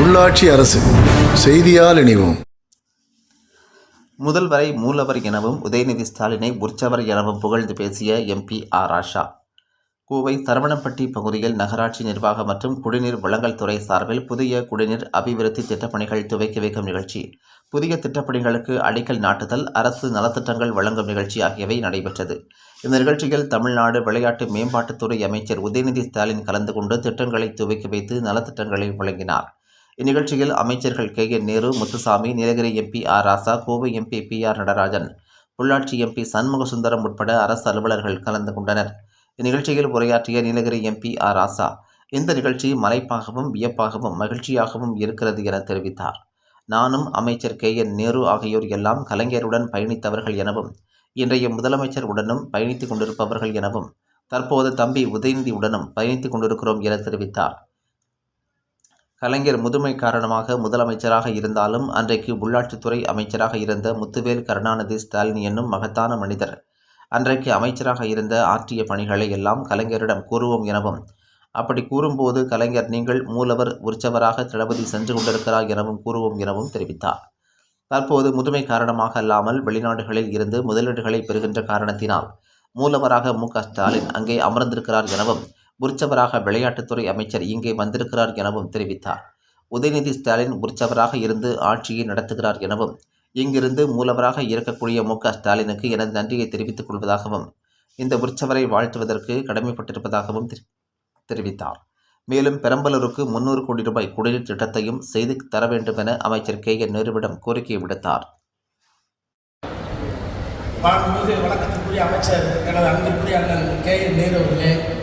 உள்ளாட்சி அரசு செய்தியால் இணைவோம். முதல்வரை மூலவர் எனவும் உதயநிதி ஸ்டாலினை உற்சவர் எனவும் புகழ்ந்து பேசிய எம்பி ஆர் ஆஷா கோவை சரவணம்பட்டி பகுதியில் நகராட்சி நிர்வாகம் மற்றும் குடிநீர் வழங்கல் துறை சார்பில் புதிய குடிநீர் அபிவிருத்தி திட்டப்பணிகள் துவக்கி வைக்கும் நிகழ்ச்சி. புதிய திட்டப்பணிகளுக்கு அடிக்கல் நாட்டுதல் அரசு நலத்திட்டங்கள் வழங்கும் நிகழ்ச்சி ஆகியவை நடைபெற்றது. இந்த நிகழ்ச்சியில் தமிழ்நாடு விளையாட்டு மேம்பாட்டுத்துறை அமைச்சர் உதயநிதி ஸ்டாலின் கலந்து கொண்டு திட்டங்களை துவக்கி வைத்து நலத்திட்டங்களை வழங்கினார். இந்நிகழ்ச்சியில் அமைச்சர்கள் K. N Nehru Muthusamy Nilgiri MP R. Raja Kovai MP P. R. Natarajan உள்ளாட்சி எம்பி சண்முக சுந்தரம் உட்பட அரசு அலுவலர்கள் கலந்து கொண்டனர். இந்நிகழ்ச்சியில் உரையாற்றிய நீலகிரி எம்பி ஆர். ராசா இந்த நிகழ்ச்சி மலைப்பாகவும் வியப்பாகவும் மகிழ்ச்சியாகவும் இருக்கிறது என தெரிவித்தார். நானும் அமைச்சர் கே. என். நேரு ஆகியோர் எல்லாம் கலைஞருடன் பயணித்தவர்கள் எனவும் இன்றைய முதலமைச்சர் உடனும் பயணித்துக் கொண்டிருப்பவர்கள் எனவும் தற்போது தம்பி உதயநிதி உடனும் பயணித்துக் கொண்டிருக்கிறோம் என தெரிவித்தார். கலைஞர் முதுமை காரணமாக முதலமைச்சராக இருந்தாலும் அன்றைக்கு உள்ளாட்சித்துறை அமைச்சராக இருந்த முத்துவேல் கருணாநிதி ஸ்டாலின் என்னும் மகத்தான மனிதர். அன்றைக்கு அமைச்சராக இருந்த ஆற்றிய பணிகளை எல்லாம் கலைஞரிடம் கூறுவோம் எனவும் அப்படி கூறும்போது கலைஞர் நீங்கள் மூலவர் உற்சவராக தளபதி சென்று கொண்டிருக்கிறார் எனவும் கூறுவோம் எனவும் தெரிவித்தார். தற்போது முதுமை காரணமாக அல்லாமல் வெளிநாடுகளில் இருந்து முதலீடுகளை பெறுகின்ற காரணத்தினால் மூலவராக மு. ஸ்டாலின் அங்கே அமர்ந்திருக்கிறார் எனவும் உற்சவராக விளையாட்டுத்துறை அமைச்சர் இங்கே வந்திருக்கிறார் எனவும் தெரிவித்தார். உதயநிதி ஸ்டாலின் உற்சவராக இருந்து ஆட்சியை நடத்துகிறார் எனவும் இங்கிருந்து மூலவராக இருக்கக்கூடிய மு. க. ஸ்டாலினுக்கு எனது நன்றியை தெரிவித்துக் கொள்வதாகவும் இந்த உற்சவரை வாழ்த்துவதற்கு கடமைப்பட்டிருப்பதாகவும் தெரி- தெரிவித்தார். மேலும் பெரம்பலூருக்கு முன்னூறு கோடி ரூபாய் குடிநீர் திட்டத்தையும் செய்து தர வேண்டும் என அமைச்சர் கே. என். நேருவிடம் கோரிக்கை விடுத்தார். வணக்கத்திற்குரிய அமைச்சர் எனது அன்பிற்குரிய அண்ணன் கே. என். நேரு அவர்களே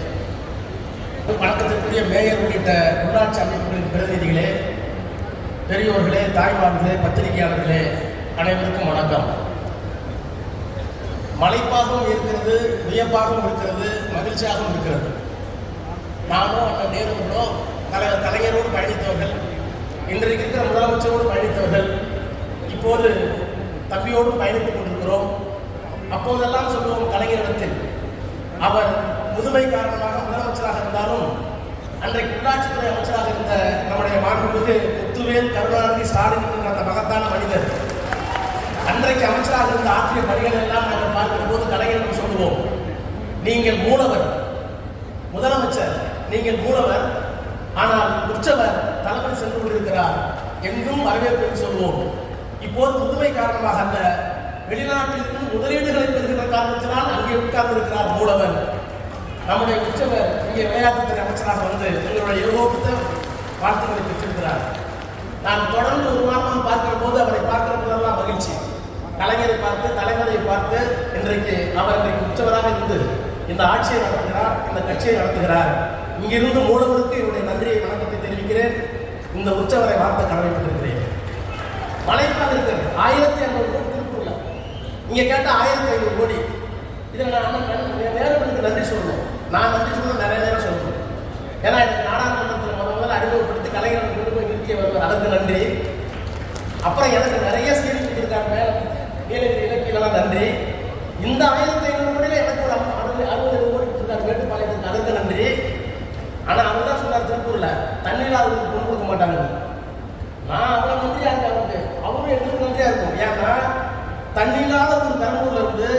வணக்கத்திற்குரிய மேயர் உள்ளிட்ட உள்ளாட்சி அமைப்புகளின் பிரதிநிதிகளே பெரியோர்களே தாய்மார்களே பத்திரிகையாளர்களே அனைவருக்கும் வணக்கம். மலைப்பாகவும் இருக்கிறது வியப்பாகவும் இருக்கிறது மகிழ்ச்சியாகவும் இருக்கிறது. நானும் அண்ணன் நேருங்களோ தலை கலைஞரோடு பயணித்தவர்கள் இன்றைக்கு இருக்கிற முதலமைச்சரோடு பயணித்தவர்கள் இப்போது தம்பியோடும் பயணித்துக் கொண்டிருக்கிறோம். அப்போதெல்லாம் சொல்லுவோம் கலைஞரிடத்தில் அவர் முதுமை காரணமாக அமைச்சராக இருந்தாலும் அன்றைக்கு உள்ளாட்சித்துறை அமைச்சராக இருந்த நம்முடைய மாண்புமிகு முத்துவேல் கருணாநிதி ஸ்டாலின் என்ற அந்த மகத்தான மனிதர் அன்றைக்கு அமைச்சராக இருந்த ஆற்றிய பணிகள் எல்லாம் நாங்கள் பார்க்கும்போது போது சொல்லுவோம் நீங்கள் மூலவர் முதலமைச்சர் நீங்கள் மூலவர் ஆனால் உற்சவர் தளபதி சென்று கொண்டிருக்கிறார் என்றும் வரவேற்பு என்று சொல்வோம் இப்போது முதுமை காரணமாக அல்ல வெளிநாட்டிலிருந்து முதலீடுகளை பெறுகிற காரணத்தினால் அங்கே உட்கார்ந்து இருக்கிறார் மூலவர். நம்முடைய உற்சவர் இங்கே விளையாட்டுத்துறை அமைச்சராக வந்து எங்களுடைய எதிர்நோக்கத்தை வாழ்த்துக்களை பெற்றிருக்கிறார். நான் தொடர்ந்து ஒரு வாரமாக பார்க்கிற போது அவரை பார்க்கிற போதெல்லாம் மகிழ்ச்சி. கலைஞரை பார்த்து தலைவரை பார்த்து இன்றைக்கு அவர் இன்றைக்கு உற்சவராக இருந்து இந்த ஆட்சியை நடத்துகிறார் இந்த கட்சியை நடத்துகிறார். இங்கிருந்து மூலவருக்கு என்னுடைய நன்றியை வணக்கத்தை தெரிவிக்கிறேன். இந்த உற்சவரை வார்த்தை கடமைப்பட்டிருக்கிறேன். மலைப்பாக இருக்கிறது. ஆயிரத்தி ஐநூறு கோடி திருப்பூர்ல இங்க கேட்ட ஆயிரத்தி ஐநூறு கோடி. இதில் நான் வேறு நன்றி சொல்லணும் நான் நன்றி சொல்லணும் நிறைய நேரம் சொல்லணும் ஏன்னா எனக்கு நாடாளுமன்றத்தில் முதல் முதல்ல அறிமுகப்படுத்தி கலைஞர் கொண்டு போய் நிறுத்திய வருவார். அதற்கு நன்றி. அப்புறம் எனக்கு நிறைய செய்தி கொடுத்துருக்காங்க மேலே நீலகிரி இலக்கியெல்லாம் நன்றி. இந்த ஆயிரத்தி ஐநூறு கோடியில எனக்கு ஒரு அம்~ அறுபது அறுபது கோடி கொடுத்துருக்காரு மேட்டுப்பாளையத்துக்கு அதற்கு நன்றி ஆனா அவர் தான் சொன்னார் திருப்பூர்ல தண்ணீர் அவருக்கு கொண்டு கொடுக்க மாட்டாங்க நான் அவ்வளோ நன்றியா இருக்கேன் அவருக்கு அவரும் எங்களுக்கு நன்றியா இருக்கும் ஏன்னா தண்ணி இல்லாத ஒரு பெரம்பூர்ல இருந்து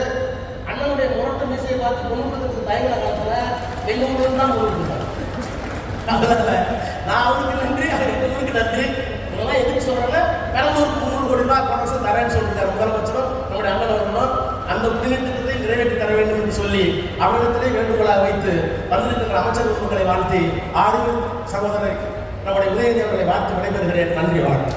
அண்ணனுடைய முரட்டு பார்த்து கொண்டு கொடுக்கறதுக்கு தயங்கின காலத்துல எங்க ஊர்ல தான் கொண்டு நான் அவருக்கு நன்றி அவர் எங்களுக்கு நன்றி. இதெல்லாம் எதுக்கு சொல்கிறேன்னா பெரம்பூருக்கு முந்நூறு கோடி ரூபாய் போன வருஷம் தரேன்னு சொல்லியிருக்காரு முதலமைச்சரும் நம்முடைய அண்ணன் அவர்களும். அந்த புதிய திட்டத்தை நிறைவேற்றி தர வேண்டும் என்று சொல்லி அவரிடத்திலே வேண்டுகோளாக வைத்து வந்திருக்கின்ற அமைச்சர் உறுப்புகளை வாழ்த்தி ஆறு சகோதரர் நம்முடைய உதயநிதி அவர்களை வாழ்த்து விடைபெறுகிறேன் நன்றி வாழ்த்து